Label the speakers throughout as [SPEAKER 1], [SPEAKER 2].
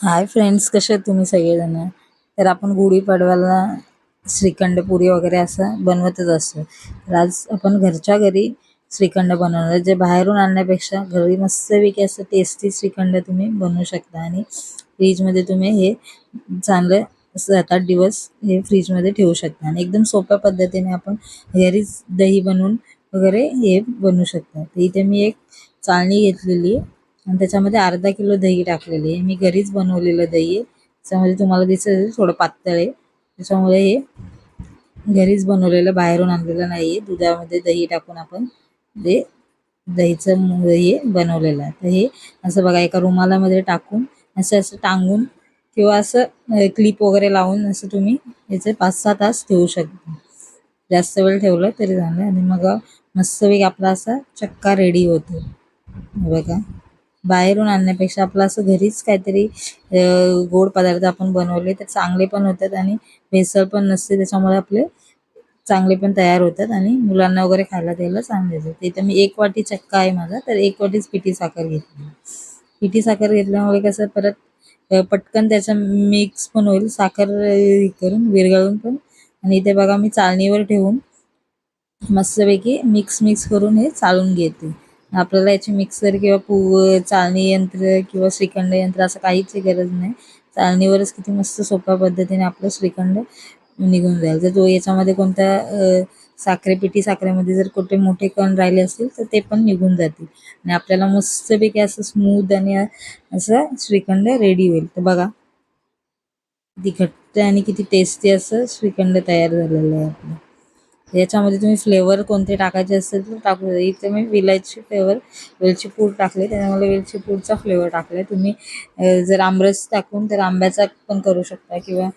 [SPEAKER 1] Hi friends कसे आहेत तुम्ही सगळेजण? तर आपण गुढीपाडव्याला श्रीखंड पुरी वगैरे असं बनवतच असतो. तर आज आपण घरच्या घरी श्रीखंड बनवणार जे बाहेरून आणण्यापेक्षा घरी मस्तपैकी असं टेस्टी श्रीखंड तुम्ही बनवू शकता. आणि फ्रीजमध्ये तुम्ही हे चांगलं सात आठ दिवस हे फ्रीजमध्ये ठेवू शकता. आणि एकदम सोप्या पद्धतीने आपण घरीच दही बनवून वगैरे हे बनवू शकता. तर इथे मी एक चाळणी घेतलेली आहे. आणि त्याच्यामध्ये अर्धा किलो दही टाकलेली आहे. मी घरीच बनवलेलं दही आहे. त्याच्यामध्ये तुम्हाला दिसेल थोडं पातळ आहे. त्याच्यामुळे हे घरीच बनवलेलं बाहेरून आणलेलं नाही आहे दुधामध्ये दही टाकून आपण ते दहीचं हे बनवलेलं आहे. तर हे असं बघा एका रुमालामध्ये टाकून असं असं टांगून किंवा असं क्लिप वगैरे लावून असं तुम्ही याचे पाच सहा तास ठेवू शकता. जास्त वेळ ठेवलं तरी झालं आणि मग मस्तपैकी आपला असा चक्का रेडी होतो. बघा. बाहेरून आणण्यापेक्षा आपलं असं घरीच काहीतरी गोड पदार्थ आपण बनवले तर चांगले पण होतात आणि भेसळ पण नसते त्याच्यामुळे आपले चांगले पण तयार होतात आणि मुलांना वगैरे खायला द्यायला चांगले येतात इथं मी एक वाटी चक्का आहे माझा तर एक वाटीच पिठी साखर घेतली. पिठी साखर घेतल्यामुळे कसं परत पटकन त्याचा मिक्स पण होईल साखर करून विरघळून पण आणि इथे बघा मी चाळणीवर ठेवून मस्तपैकी मिक्स मिक्स करून हे चाळून घेते. आपल्याला याची मिक्सर किंवा पू चाळणी यंत्र किंवा श्रीखंड यंत्र असं काहीच गरज नाही. चाळणीवरच किती मस्त सोप्या पद्धतीने आपलं श्रीखंड निघून जाईल. जर तो याच्यामध्ये कोणत्या साखरेपिठी साखरेमध्ये जर कुठे मोठे कण राहिले असतील तर ते पण निघून जातील. आणि आपल्याला मस्तपैकी असं स्मूथ आणि असं श्रीखंड रेडी होईल. तर बघा किती घट्ट आणि किती टेस्टी असं श्रीखंड तयार झालेलं आहे आपलं. याच्यामध्ये तुम्ही फ्लेवर कोणते टाकायचे असेल तर टाकू इथे मी विलायची फ्लेवर वेलची पूड टाकले त्याच्यामुळे वेलची पूडचा फ्लेवर टाकला तुम्ही जर आमरस टाकून तर आंब्याचा पण करू शकता किंवा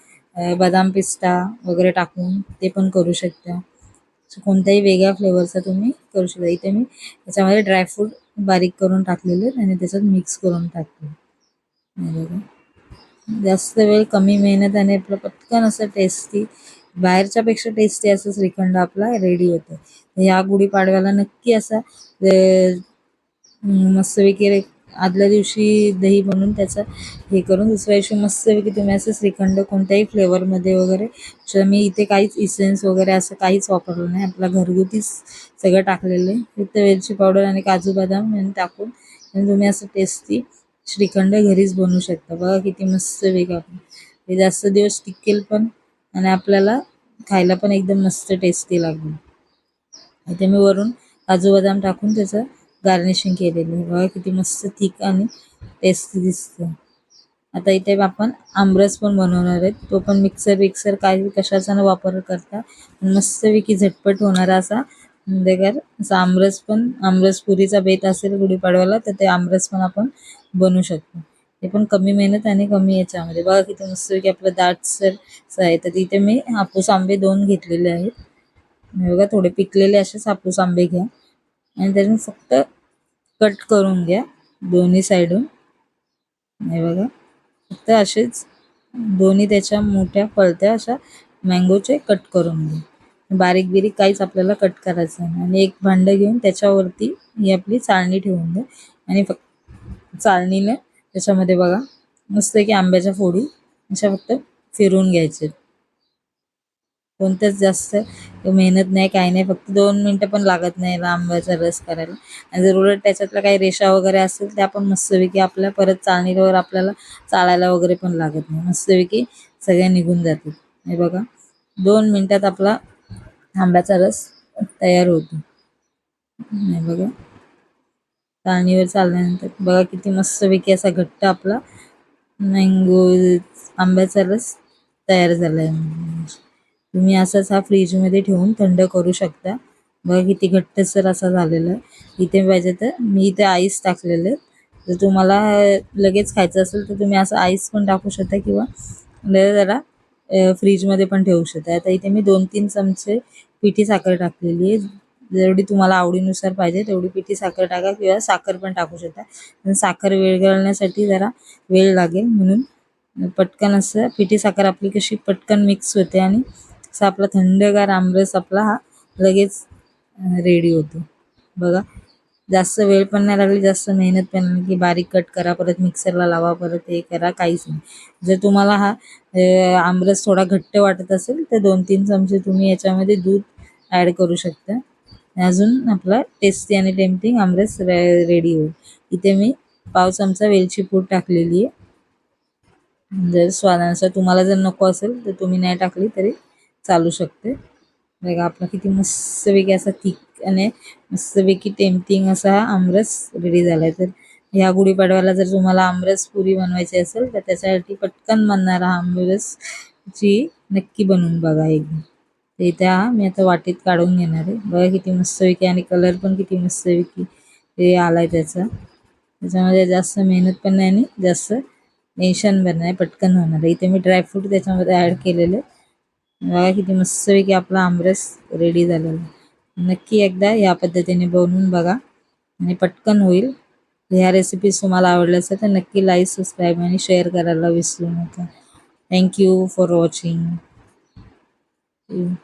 [SPEAKER 1] बदाम पिस्ता वगैरे टाकून ते पण करू शकता. कोणत्याही वेगळ्या फ्लेवरचा तुम्ही करू शकता. इथे मी त्याच्यामध्ये ड्रायफ्रूट बारीक करून टाकलेले आणि त्याच्यात मिक्स करून टाकले जास्त वेळ कमी मेहनत आणि आपलं पटकन असं टेस्टी बाहेरच्या पेक्षा टेस्टी असं श्रीखंड आपला रेडी होतं या गुढीपाडव्याला नक्की असा मस्तपैकी आदल्या दिवशी दही बनवून त्याचं हे करून दुसऱ्या दिवशी मस्तपैकी तुम्ही असं श्रीखंड कोणत्याही फ्लेवरमध्ये वगैरे मी इथे काहीच इसेन्स वगैरे असं काहीच वापरलं नाही. आपला घरगुतीच सगळं टाकलेलं आहे. फक्त वेलची पावडर आणि काजू बदाम यांनी टाकून आणि तुम्ही असं टेस्टी श्रीखंड घरीच बनवू शकता. बघा किती मस्त वेग हे जास्त दिवस टिकेल पण आणि आपल्याला खायला पण एकदम मस्त टेस्टी लागली. इथे मी वरून काजू बदाम टाकून त्याचं गार्निशिंग केलेलं बघा किती मस्त थिक आणि टेस्टी दिसतं. आता इथे आपण आमरस पण बनवणार आहेत. तो पण मिक्सर विक्सर काय कशाचा वापर करता मस्तपैकी झटपट होणारा असा. म्हणजे देगर असा आमरस पण आमरस पुरीचा बेत असेल गुढीपाडव्याला तर ते आमरस पण आपण बनवू शकतो. ते पण कमी मेहनत आणि कमी याच्यामध्ये. बघा किती मस्त की आपलं दाटसर आहे. तर तिथे मी हापूस आंबे दोन घेतलेले आहेत. बघा थोडे पिकलेले असेच हापूस आंबे घ्या. आणि त्यातून फक्त कट करून घ्या दोन्ही साईडून हे बघा फक्त असेच दोन्ही त्याच्या मोठ्या पळत्या अशा मँगोचे कट करून घ्या. बारीक बिरीक काहीच आपल्याला कट करायचं नाही. आणि एक भांडं घेऊन त्याच्यावरती ही आपली चाळणी ठेवून द्या. आणि फक्त चाळणीने त्याच्यामध्ये बघा मस्त की आंब्याच्या फोडी. अशा फक्त फिरवून घ्यायचे. कोणत्याच जास्त मेहनत नाही काही नाही. फक्त दोन मिनटं पण लागत नाही आंब्याचा रस करायला. आणि जर उलट त्याच्यातल्या काही रेषा वगैरे असेल त्या पण मस्तपैकी आपल्या परत चालणीवर आपल्याला चालायला वगैरे पण लागत नाही. मस्तपैकी सगळ्या निघून जातील. हे बघा दोन मिनटात आपला आंब्याचा रस तयार होतो. हे बघा. पाणीवर चालल्यानंतर. बघा किती मस्तपैकी असा घट्ट आपला मँगो आंब्याचा रस तयार झाला आहे तुम्ही असाच हा फ्रीजमध्ये ठेवून थंड करू शकता. बघा किती घट्टसर असा झालेला आहे. इथे पाहिजे तर मी इथे आईस टाकलेले आहेत जर तुम्हाला लगेच खायचं असेल तर तुम्ही असं आईस पण टाकू शकता किंवा जरा फ्रीजमध्ये पण ठेवू शकता. आता इथे मी दोन तीन चमचे पिठी साखर टाकलेली आहे. जेवढी तुम्हाला आवडीनुसार पाहिजे तेवढी पिठी साखर टाका किंवा साखर पण टाकू शकता. साखर विरघळण्यासाठी जरा वेळ लागेल म्हणून पटकन असं पिठी साखर आपली कशी पटकन मिक्स होते आणि असा आपला थंडगार आमरस आपला हा लगेच रेडी होतो. बघा जास्त वेळ पण नाही लागली जास्त मेहनत पण नाही की बारीक कट करा परत मिक्सरला लावा परत हे करा काहीच नाही. जर तुम्हाला हा आमरस थोडा घट्ट वाटत असेल तर दोन तीन चमचे तुम्ही याच्यामध्ये दूध ॲड करू शकता. अजून आपला टेस्टी आणि टेम्पटिंग आमरस रे रेडी होईल. इथे मी पाव चमचा वेलची पूड टाकलेली आहे. जर स्वादानुसार तुम्हाला जर नको असेल तर तुम्ही नाही टाकली तरी चालू शकते. बघा आपला किती मस्तपैकी असा थिक आणि मस्तपैकी टेम्पटिंग असा हा आमरस रेडी झाला आहे तर ह्या गुढीपाडव्याला जर तुम्हाला आमरस पुरी बनवायची असेल तर त्याच्यासाठी पटकन बनणारा हा ची नक्की बनवून बघा एकदम तर इथे हा मी आता वाटीत काढून घेणार आहे. बघा किती मस्तपैकी आणि कलर पण किती मस्तपैकी हे आलाय त्याचा. त्याच्यामध्ये जास्त मेहनत पण नाही आणि जास्त टेन्शन पण नाही पटकन होणार आहे. इथे मी ड्रायफ्रूट त्याच्यामध्ये ॲड केलेले बघा किती मस्तपैकी आपला आमरस रेडी झालेला नक्की एकदा या पद्धतीने बनवून बघा आणि पटकन होईल. ह्या रेसिपीज तुम्हाला आवडल्या असेल तर नक्की लाईक सबस्क्राईब आणि शेअर करायला विसरू नका. Thank you for watching 嗯。